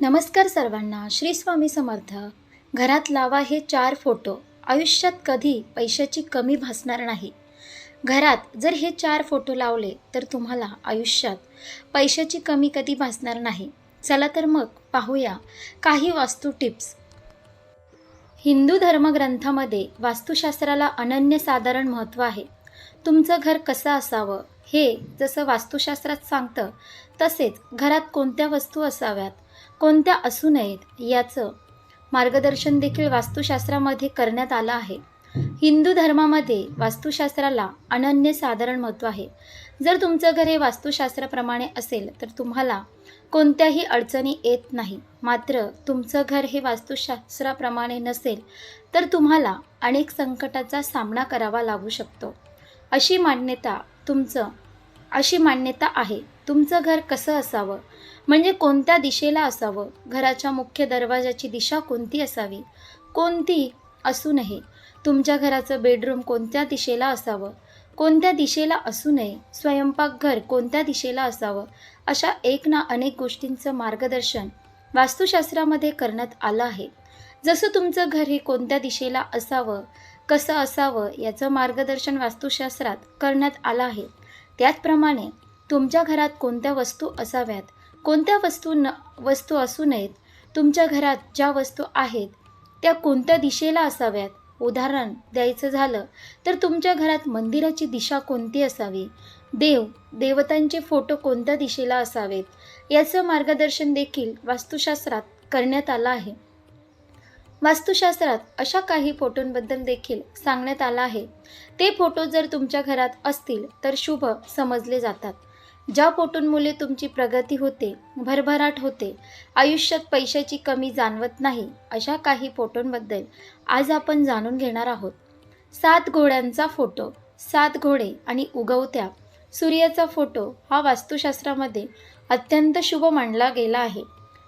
नमस्कार सर्वांना श्री स्वामी समर्थ. घरात लावा हे चार फोटो. आयुष्यात कधी पैशाची कमी भासणार नाही. घरात जर हे चार फोटो लावले तर तुम्हाला आयुष्यात पैशाची कमी कधी भासणार नाही. चला तर मग पाहूया काही वास्तू टिप्स. हिंदू धर्मग्रंथामध्ये वास्तुशास्त्राला अनन्यसाधारण महत्त्व आहे. तुमचं घर कसं असावं? हे जसं वास्तुशास्त्रात सांगतं तसेच घरात कोणत्या वस्तू असाव्यात? कोणत्या असू नयेत याचं मार्गदर्शन देखील वास्तुशास्त्रामध्ये करण्यात आलं आहे. हिंदू धर्मामध्ये वास्तुशास्त्राला अनन्यसाधारण महत्त्व आहे. जर तुमचं घर हे वास्तुशास्त्राप्रमाणे असेल तर तुम्हाला कोणत्याही अडचणी येत नाही. मात्र तुमचं घर हे वास्तुशास्त्राप्रमाणे नसेल तर तुम्हाला अनेक संकटाचा सामना करावा लागू शकतो. अशी मान्यता तुमचं अशी मान्यता आहे. तुमचं घर कसं असावं? म्हणजे कोणत्या दिशेला असावं? घराच्या मुख्य दरवाजाची दिशा कोणती असावी? कोणती असू नये. तुमच्या घराचं बेडरूम कोणत्या दिशेला असावं? कोणत्या दिशेला असू नये? स्वयंपाकघर कोणत्या दिशेला असावं? अशा एक ना अनेक गोष्टींचं मार्गदर्शन वास्तुशास्त्रामध्ये करण्यात आलं आहे. जसं तुमचं घर हे कोणत्या दिशेला असावं? कसं असावं? याचं मार्गदर्शन वास्तुशास्त्रात करण्यात आलं आहे. त्याचप्रमाणे तुमच्या घरात कोणत्या वस्तू असाव्यात? कोणत्या वस्तू न वस्तू असू नयेत तुमच्या घरात ज्या वस्तू आहेत त्या कोणत्या दिशेला असाव्यात? उदाहरण द्यायचं झालं तर तुमच्या घरात मंदिराची दिशा कोणती असावी? देव देवतांचे फोटो कोणत्या दिशेला असावेत? याचं मार्गदर्शन देखील वास्तुशास्त्रात करण्यात आलं आहे. वास्तुशास्त्रात अशा काही फोटोंबद्दल देखील सांगण्यात आलं आहे. ते फोटो जर तुमच्या घरात असतील तर शुभ समजले जातात. ज्या पोटूंमुळे तुमची प्रगती होते भरभराट होते आयुष्यात पैशाची कमी जाणवत नाही अशा काही फोटोंबद्दल आज आपण जाणून घेणार आहोत. सात घोड्यांचा फोटो सात घोडे आणि उगवत्या सूर्याचा फोटो हा वास्तुशास्त्रामध्ये अत्यंत शुभ मानला गेला आहे.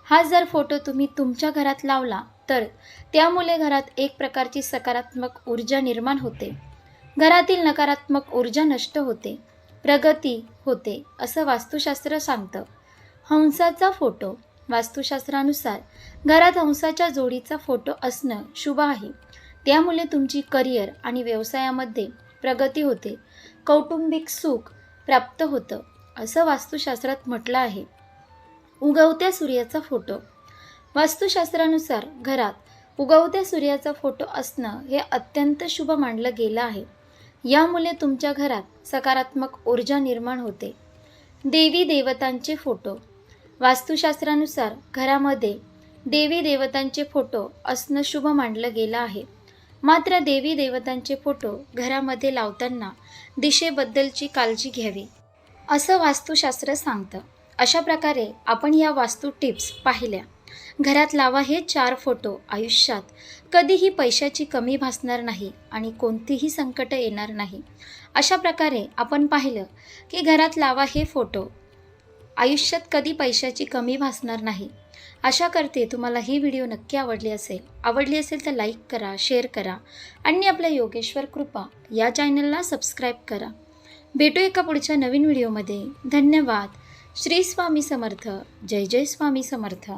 हा जर फोटो तुम्ही तुमच्या घरात लावला तर त्यामुळे घरात एक प्रकारची सकारात्मक ऊर्जा निर्माण होते. घरातील नकारात्मक ऊर्जा नष्ट होते. प्रगती होते असं वास्तुशास्त्र सांगतं. हंसाचा फोटो. वास्तुशास्त्रानुसार घरात हंसाच्या जोडीचा फोटो असणं शुभ आहे. त्यामुळे तुमची करिअर आणि व्यवसायामध्ये प्रगती होते. कौटुंबिक सुख प्राप्त होतं असं वास्तुशास्त्रात म्हटलं आहे. उगवत्या सूर्याचा फोटो. वास्तुशास्त्रानुसार घरात उगवत्या सूर्याचा फोटो असणं हे अत्यंत शुभ मानलं गेलं आहे. यामुळे तुमच्या घरात सकारात्मक ऊर्जा निर्माण होते. देवी देवतांचे फोटो. वास्तुशास्त्रानुसार घरामध्ये देवी देवतांचे फोटो असणं शुभ मानलं गेलं आहे. मात्र देवी देवतांचे फोटो घरामध्ये लावताना दिशेबद्दलची काळजी घ्यावी. असं वास्तुशास्त्र सांगतं. अशा प्रकारे आपण या वास्तू टिप्स पाहिल्या. घरात लावा हे चार फोटो आयुष्यात. कधीही पैशाची कमी भासणार नाही आणि कोणतीही संकटं येणार नाही. अशा प्रकारे आपण पाहिलं की घरात लावा हे फोटो आयुष्यात कधी पैशाची कमी भासणार नाही. आशा करते तुम्हाला ही व्हिडिओ नक्की आवडली असेल आवडली असेल तर लाईक करा शेअर करा आणि आपल्या योगेश्वर कृपा या चॅनलला सबस्क्राईब करा. भेटू एका पुढच्या नवीन व्हिडिओमध्ये. धन्यवाद. श्री स्वामी समर्थ. जय जय स्वामी समर्थ.